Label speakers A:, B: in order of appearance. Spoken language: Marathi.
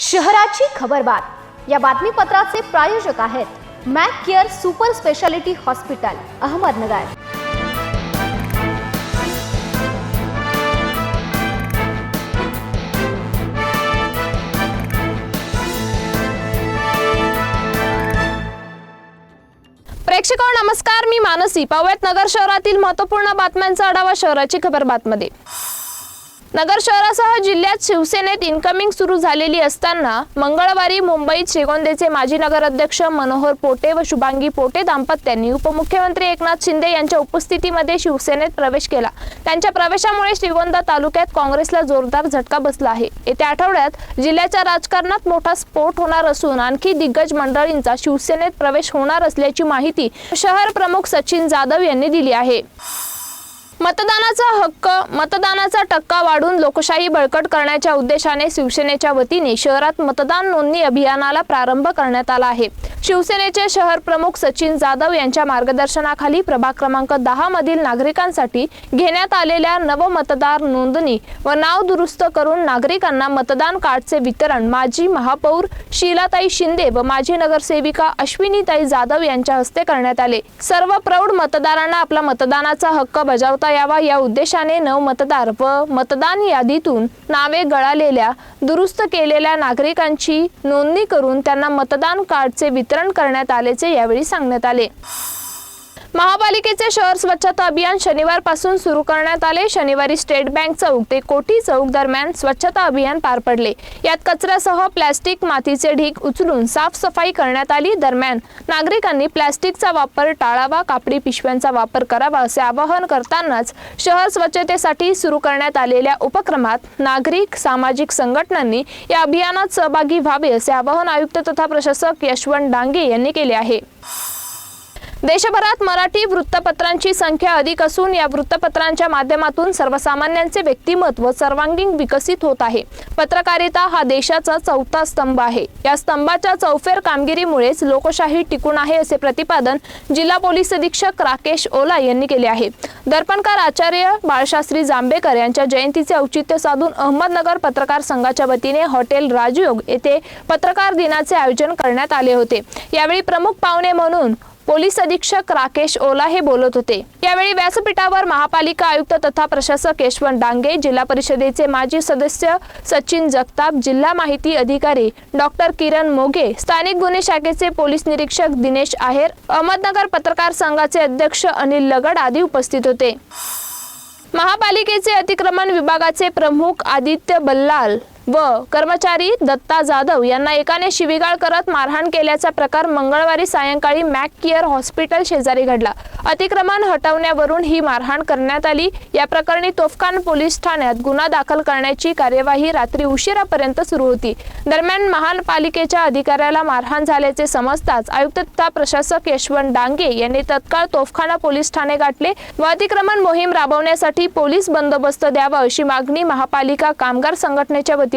A: शहराची खबरबात या बातमीपत्राचे प्रायोजक आहेत Mac care super speciality hospital Ahmednagar.
B: प्रेक्षक नमस्कार. मी मानसी. पाहूयात नगर शहरातील महत्त्वपूर्ण बातम्यांचा आढावा शहराची खबर बातमध्ये. नगर शहरासह जिल्ह्यात शिवसेनेत इनकमिंग सुरू झालेली असताना मंगळवारी मुंबईत श्रीगोंदेचे माजी नगराध्यक्ष मनोहर पोटे व शुभांगी पोटे दाम्पत्यांनी उपमुख्यमंत्री एकनाथ शिंदे यांच्या उपस्थितीमध्ये शिवसेनेत प्रवेश केला. त्यांच्या प्रवेशामुळे श्रीगोंदा तालुक्यात काँग्रेसला जोरदार झटका बसला आहे. येत्या आठवड्यात जिल्ह्याच्या राजकारणात मोठा स्फोट होणार असून आणखी दिग्गज मंडळींचा शिवसेनेत प्रवेश होणार असल्याची माहिती शहर प्रमुख सचिन जाधव यांनी दिली आहे. मतदानाचा हक्क मतदानाचा टक्का वाढून लोकशाही बळकट करण्याच्या उद्देशाने शिवसेनेच्या वतीने शहरात मतदान नोंदणी अभियानाला प्रारंभ करण्यात आला आहे. शिवसेनेचे शहर प्रमुख सचिन जाधव यांच्या मार्गदर्शनाखाली प्रभाग क्रमांक दहा मधील नागरिकांसाठी घेण्यात आलेल्या नवमतदार नोंदणी व नाव दुरुस्त करून नागरिकांना मतदान कार्डचे वितरण माजी महापौर शीलाताई शिंदे व माजी नगरसेविका अश्विनीताई जाधव यांच्या हस्ते करण्यात आले. सर्व प्रौढ मतदारांना आपला मतदानाचा हक्क बजावता यावा या उद्देशाने नव मतदार व मतदान यादीतून नावे गळालेल्या दुरुस्त केलेल्या नागरिकांची नोंदणी करून त्यांना मतदान कार्डचे वितरण करण्यात आल्याचे यावेळी सांगण्यात आले. महापालिकेचे शहर स्वच्छता अभियान शनिवारपासून सुरू करण्यात आले. शनिवारी स्टेट बँक चौक ते कोटी चौक दरम्यान स्वच्छता अभियान पार पडले. यात कचऱ्यासह प्लॅस्टिक मातीचे ढीग उचलून साफसफाई करण्यात आली. दरम्यान नागरिकांनी प्लॅस्टिकचा वापर टाळावा कापडी पिशव्यांचा वापर करावा असे आवाहन करतानाच शहर स्वच्छतेसाठी सुरू करण्यात आलेल्या उपक्रमात नागरिक सामाजिक संघटनांनी या अभियानात सहभागी व्हावे असे आवाहन आयुक्त तथा प्रशासक यशवंत डांगे यांनी केले आहे. देशभरात मराठी वृत्तपत्रांची संख्या अधिक असून या वृत्तपत्रांच्या माध्यमातून सर्वसामान्यांचे व्यक्तिमत्व सर्वांगीण विकसित होत आहे. पत्रकारिता हा देशाचा चौथा स्तंभ आहे. या स्तंभाच्या चौफेर कामगिरीमुळेच लोकशाही टिकून आहे असे प्रतिपादन जिल्हा पोलीस अधीक्षक राकेश ओला यांनी केले आहे. दर्पणकार आचार्य बाळशास्त्री जांभेकर यांच्या जयंतीचे औचित्य साधून अहमदनगर पत्रकार संघाच्या वतीने हॉटेल राजयोग येथे पत्रकार दिनाचे आयोजन करण्यात आले होते. यावेळी प्रमुख पाहुणे म्हणून पोलीस अधीक्षक राकेश ओला हे बोलत होते. यावेळी व्यासपीठावर महापालिका आयुक्त तथा प्रशासक यशवंत डांगे जिल्हा परिषदेचे माजी सदस्य सचिन जगताप जिल्हा माहिती अधिकारी डॉक्टर किरण मोघे स्थानिक गुन्हे शाखेचे पोलीस निरीक्षक दिनेश आहेर अहमदनगर पत्रकार संघाचे अध्यक्ष अनिल लगड आदी उपस्थित होते. महापालिकेचे अतिक्रमण विभागाचे प्रमुख आदित्य बल्लाल व कर्मचारी दत्ता जाधव यांना एकाने शिवीगाळ करत मारहाण केल्याचा प्रकार मंगळवारी सायंकाळी मॅक केअर हॉस्पिटल शेजारी घडला. अतिक्रमण हटवण्यावरून ही मारहाण करण्यात आली. या प्रकरणी तोफखान पोलीस ठाण्यात गुन्हा दाखल करण्याची कार्यवाही रात्री उशिरापर्यंत सुरू होती. दरम्यान महापालिकेच्या अधिकाऱ्याला मारहाण झाल्याचे समजताच आयुक्त तथा प्रशासक यशवंत डांगे यांनी तत्काळ तोफखाना पोलीस ठाणे गाठले व अतिक्रमण मोहीम राबवण्यासाठी पोलीस बंदोबस्त द्यावा अशी मागणी महापालिका कामगार संघटनेच्या वतीने